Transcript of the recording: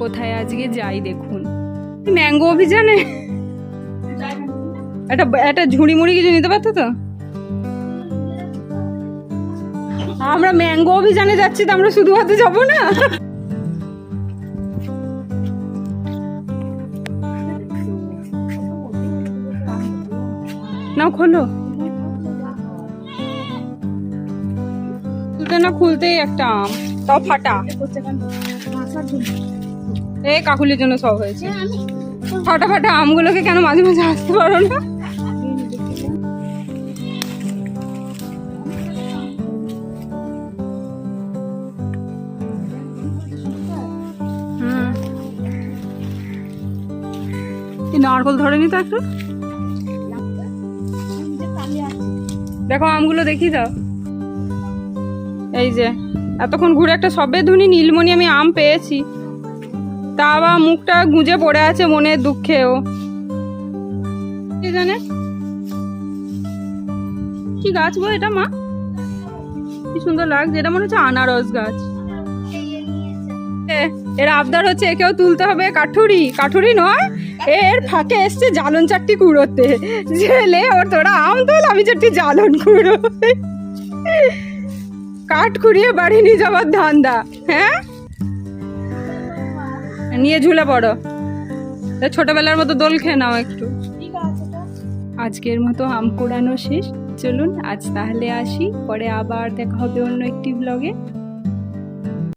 কোথায় আজকে? যাই দেখুন। ম্যাঙ্গো অভিযানে? একটা একটা ঝুড়ি মুড়ি কিছু নিতে পারতো তো? আমরা ম্যাঙ্গো অভিযানে যাচ্ছি তো আমরা শুধু হাতে যাব না। নাও, খোলো। খুলতে না খুলতেই একটা আম। তাও ফাটা। এই কাকুলির জন্য সব হয়েছে। ফাটা ফাটা আমগুলোকে কেন মাঝে মাঝে আসতে পারো না? নারকল ধরেনি তো একটু? দেখো আমগুলো দেখি দাও এই যে এতক্ষণ ঘুরে একটা সবে ধুনি নীলমণি আমি আম পেয়েছি। তা আবার মুখটা গুঁজে পড়ে আছে মনের দুঃখেও। জানে? কি গাছ গো এটা, মা? কি সুন্দর লাগছে, এটা মনে হচ্ছে আনারস গাছ। এর আবদার হচ্ছে একেও তুলতে হবে কাঠুরি। কাঠুরি নয় এর ফাঁকে এসছে জ্বালন চারটি কুড়োতে। জেলে ওর তোরা আম তোল, আমি চারটি জ্বালন কুড়ো কাঠ কুড়িয়ে বাড়ি নিয়ে যাবার ধান্দা হ্যাঁ? নিয়ে ঝুলে পড়ো। ছোটবেলার মতো দোল খেয়ে নাও একটু। আজকের মতো আম কোড়ানো শেষ। চলুন আজ তাহলে আসি, পরে আবার দেখা হবে অন্য একটি ব্লগে